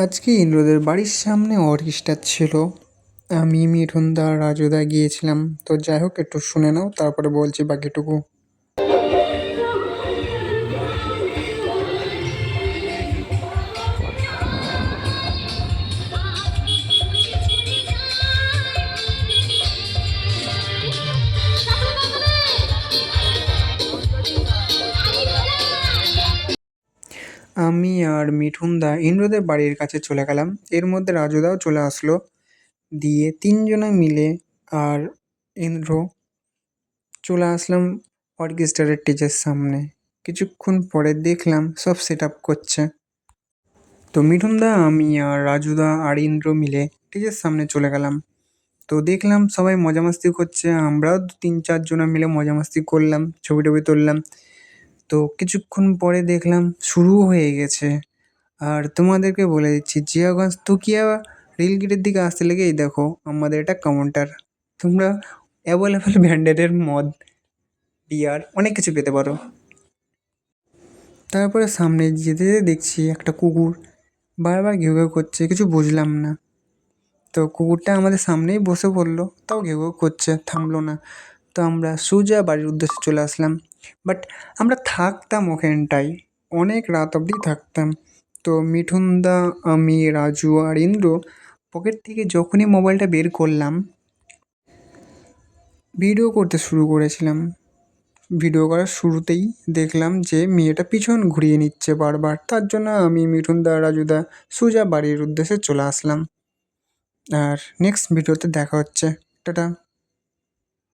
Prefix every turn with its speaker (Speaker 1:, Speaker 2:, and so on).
Speaker 1: আজকে ইন্দ্রদের বাড়ির সামনে অর্কেস্ট্রা ছিল। আমি মিঠুনদা রাজুদা গিয়েছিলাম। তো যাই হোক, একটু শুনে নাও, তারপরে বলছি বাকিটুকু। আমি আর মিঠুনদা ইন্দ্রদের বাড়ির কাছে চলে গেলাম। এর মধ্যে রাজুদাও চলে আসলো। দিয়ে তিনজনে মিলে আর ইন্দ্র চলে আসলাম অর্কেস্ট্রার স্টেজের সামনে। কিছুক্ষণ পরে দেখলাম সব সেট আপ করছে। তো মিঠুনদা, আমি আর রাজুদা আর ইন্দ্র মিলে স্টেজের সামনে চলে গেলাম। তো দেখলাম সবাই মজা মাস্তি করছে। আমরাও দু তিন চারজনা মিলে মজা মাস্তি করলাম ছবি টবি তুললাম। তো কিছুক্ষণ পরে দেখলাম শুরু হয়ে গেছে। আর তোমাদেরকে বলে দিচ্ছি, জিয়াগঞ্জ তুকিয়া রেলগেটের দিকে আসতে লেগে এই দেখো আমাদের এটা কাউন্টার তোমরা অ্যাভেলেবেল ব্র্যান্ডেডের মদ বিয়ার অনেক কিছু পেতে পারো। তারপরে সামনে যেতে যেতে দেখছি একটা কুকুর বারবার ঘেউ ঘেউ করছে, কিছু বুঝলাম না। তো কুকুরটা আমাদের সামনেই বসে পড়ল, তাও ঘেউ ঘেউ করছে, থামলো না। তো আমরা সোজা বাড়ির উদ্দেশ্যে চলে আসলাম। বাট আমরা থাকতাম ওখানটায়। অনেক রাত অবধি থাকতাম। তো মিঠুনদা, আমি, রাজু আর ইন্দ্র পকেট থেকে যখনই মোবাইলটা বের করলাম ভিডিও করতে শুরু করেছিলাম। ভিডিও করার শুরুতেই দেখলাম যে মেয়েটা পিছন ঘুরিয়ে নিচ্ছে বারবার। তার জন্য আমি, মিঠুনদা, রাজুদা, সোজা বাড়ির উদ্দেশ্যে চলে আসলাম। আর নেক্সট ভিডিওতে দেখা হচ্ছে। টাটা।